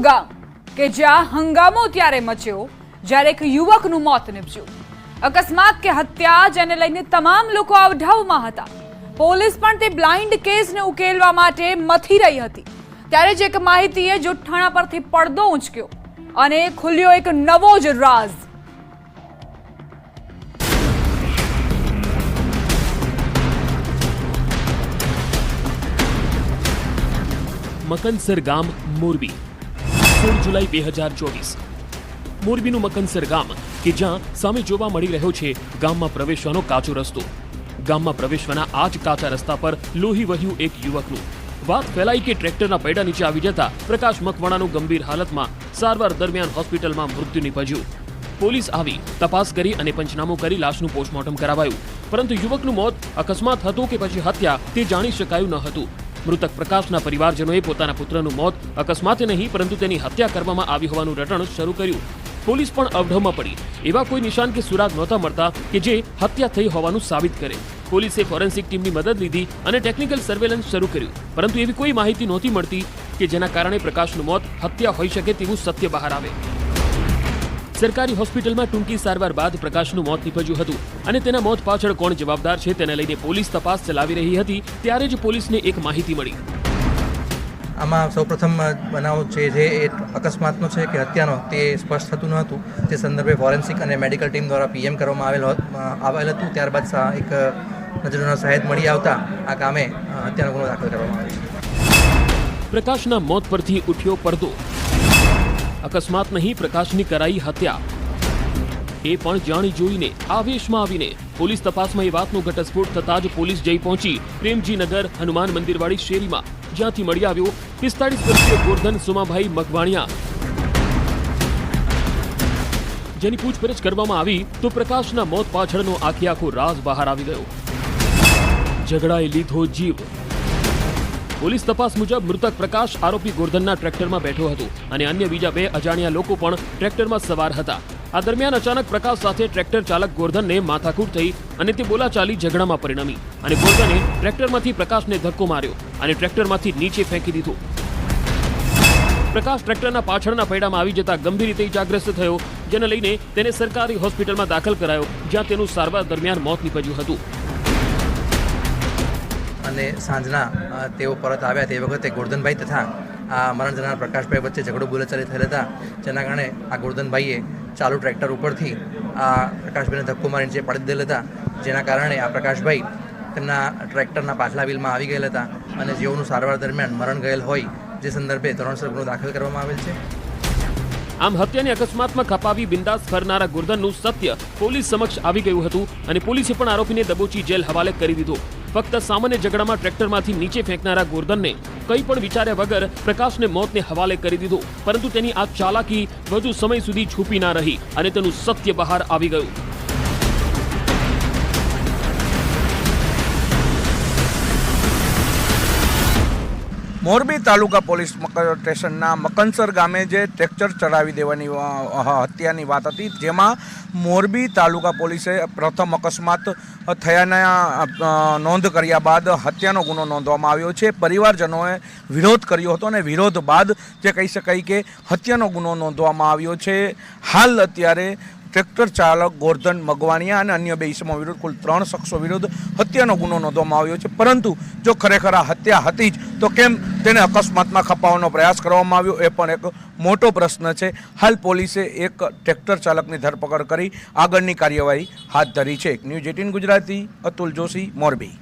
ગામ કે જ્યાં હંગામો ત્યારે મચ્યો, જ્યારે એક યુવકનું મોત નીપજ્યું. અકસ્માત કે હત્યા જેને લઈને તમામ લોકો આવઢાવમાં હતા. પોલીસ પણ તે બ્લાઇન્ડ કેસને ઉકેલવા માટે મથી રહી હતી. ત્યારે જ એક માહિતીએ જુઠ્ઠાણા પરથી પડદો ઉંચક્યો અને ખુલ્યો એક નવો જ રાઝ. મકનસર ગામ મોરબી. સોળ જુલાઈ બે હજાર ચોવીસ. મોરબીનું મકનસર ગામ, કે જ્યાં સામે જોવા મળી રહ્યો છે ગામમાં પ્રવેશવાનો કાચો રસ્તો. ગામમાં પ્રવેશવાના આ જ કાચા રસ્તા પર લોહી વહ્યું એક યુવકનું. વાત ફેલાઈ કે ટ્રેક્ટરના પૈડા નીચે આવી જતા પ્રકાશ મકવાણાનું ગંભીર હાલતમાં સારવાર દરમિયાન હોસ્પિટલમાં મૃત્યુ નિપજ્યું. પોલીસ આવી, તપાસ કરી અને પંચનામું કરી લાશનું પોસ્ટમોર્ટમ કરાવાયું. પરંતુ યુવકનું મોત અકસ્માત હતું કે પછી હત્યા તે જાણી શકાયું ન હતું. મૃતક પ્રકાશના પરિવારજનોએ પોતાના પુત્રનું મોત અકસ્માતે નહીં, પરંતુ તેની હત્યા કરવામાં આવી હોવાનું રટણ શરૂ કર્યું. પોલીસ પણ અવઢવમાં પડી. એવા કોઈ નિશાન કે સુરાગ નહોતા મળતા કે જે હત્યા થઈ હોવાનું સાબિત કરે. પોલીસે ફોરેન્સિક ટીમની મદદ લીધી અને ટેકનિકલ સર્વેલન્સ શરૂ કર્યું. પરંતુ એવી કોઈ માહિતી નહોતી મળતી કે જેના કારણે પ્રકાશનું મોત હત્યા હોઈ શકે તેવું સત્ય બહાર આવે. સરકારી હોસ્પિટલમાં ટૂંકી સારવાર બાદ પ્રકાશનું મોત નીપજ્યું હતું અને તેના મોત પાછળ કોણ જવાબદાર છે તેને લઈને પોલીસ તપાસ ચલાવી રહી હતી ત્યારે જ પોલીસને એક માહિતી મળી. આમાં સૌપ્રથમ બનાવ છે જે એ અકસ્માતનો છે કે હત્યાનો. તે સ્પષ્ટ થતું ન હતું તે સંદર્ભે ફોરેન્સિક અને મેડિકલ ટીમ દ્વારા પીએમ કરવામાં આવેલ આવેલ હતું. ત્યારબાદ એક નજરોના સાહેબ મળી આવતા આ કામે હત્યાનો ગુનો દાખલ કરવામાં આવ્યો. પ્રકાશના મોત પરથી ઉઠ્યો પડદો. અકસ્માત નહીં પ્રકાશની કરાઈ હત્યા. એ પણ જાણી જોઈને આવેશમાં આવીને પોલીસ તપાસમાં એ વાતનો ઘટસ્ફોટ થતા જ પોલીસ જઈ પહોંચી પ્રેમજી નગર હનુમાન મંદિરવાળી શેરીમાં, જ્યાંથી મળી આવ્યો પિસ્તાળીસ વર્ષીય ગોરધન સુમાભાઈ મકવાણિયા. જેની પૂછપરછ કરવામાં આવી તો પ્રકાશના મોત પાછળનો આખે આખો રાઝ બહાર આવી ગયો. ઝઘડાએ લીધો જીવ. પોલીસ તપાસ મુજબ મૃતક પ્રકાશ આરોપી ગોરધનના ટ્રેક્ટરમાં બેઠો હતો અને અન્ય બીજા બે અજાણ્યા લોકો પણ ટ્રેક્ટરમાં સવાર હતા. આ દરમિયાન અચાનક પ્રકાશ સાથે ટ્રેક્ટર ચાલક ગોરધનને માથાકૂટ થઈ અને તે બોલાચાલી ઝઘડામાં પરિણમી અને ગોરધને ટ્રેક્ટરમાંથી પ્રકાશને ધક્કો માર્યો અને ટ્રેક્ટરમાંથી નીચે ફેંકી દીધો. પ્રકાશ ટ્રેક્ટરના પાછળના પૈડામાં આવી જતા ગંભીર રીતે ઇજાગ્રસ્ત થયો, જેને લઈને તેને સરકારી હોસ્પિટલમાં દાખલ કરાયો, જ્યાં તેનું સારવાર દરમિયાન મોત નીપજ્યું હતું. અને સાંજના તેઓ પરત આવ્યા તે વખતે ગોરધનભાઈ તથા આ મરણ જનાર પ્રકાશભાઈ વચ્ચે ઝઘડો બોલાચાલી થયેલ હતા. જેના કારણે આ ગોરધનભાઈએ ચાલુ ટ્રેક્ટર ઉપરથી આ પ્રકાશભાઈને ધક્કો મારીને જે પાડી દીધેલ હતા, જેના કારણે આ પ્રકાશભાઈ તેમના ટ્રેક્ટરના પાછલા વ્હીલમાં આવી ગયેલ હતા અને જેઓનું સારવાર દરમિયાન મરણ ગયેલ હોય, જે સંદર્ભે ધોરણસર ગુનો દાખલ કરવામાં આવેલ છે. આમ હત્યાની અકસ્માતમાં ખપાવી બિંદાસ ફરનારા ગુરધનનું સત્ય પોલીસ સમક્ષ આવી ગયું હતું અને પોલીસે પણ આરોપીને દબોચી જેલ હવાલે કરી દીધો. ફક્ત સામાન્ય ઝઘડામાં ટ્રેક્ટરમાંથી નીચે ફેંકનારા ગોરધનને કંઈ પણ વિચાર્યા વગર પ્રકાશને મોતને હવાલે કરી દીધો. પરંતુ તેની આ ચાલાકી વધુ સમય સુધી છૂપી ના રહી અને તેનું સત્ય બહાર આવી ગયું. મોરબી તાલુકા પોલીસ સ્ટેશનના મકનસર ગામે જે ટ્રેક્ટર ચડાવી દેવાની હત્યાની વાત હતી, જેમાં મોરબી તાલુકા પોલીસે પ્રથમ અકસ્માત થયાના નોંધ કર્યા બાદ હત્યાનો ગુનો નોંધવામાં આવ્યો છે. પરિવારજનોએ વિરોધ કર્યો હતો અને વિરોધ બાદ જે કહી શકાય કે હત્યાનો ગુનો નોંધવામાં આવ્યો છે. હાલ અત્યારે ટ્રેક્ટર ચાલક ગોરધન મગવાણિયા અને અન્ય બે ઈસમો વિરુદ્ધ કુલ ત્રણ શખ્સો વિરુદ્ધ હત્યાનો ગુનો નોંધવામાં આવ્યો છે. પરંતુ જો ખરેખર આ હત્યા હતી જ, તો કેમ તેને અકસ્માતમાં ખપાવવાનો પ્રયાસ કરવામાં આવ્યો? એ પણ એક મોટો પ્રશ્ન છે. હાલ પોલીસે એક ટ્રેક્ટર ચાલકની ધરપકડ કરી, આગળની કાર્યવાહી હાથ ધરી છે. News eighteen Gujarati, Atul Joshi, Morbi.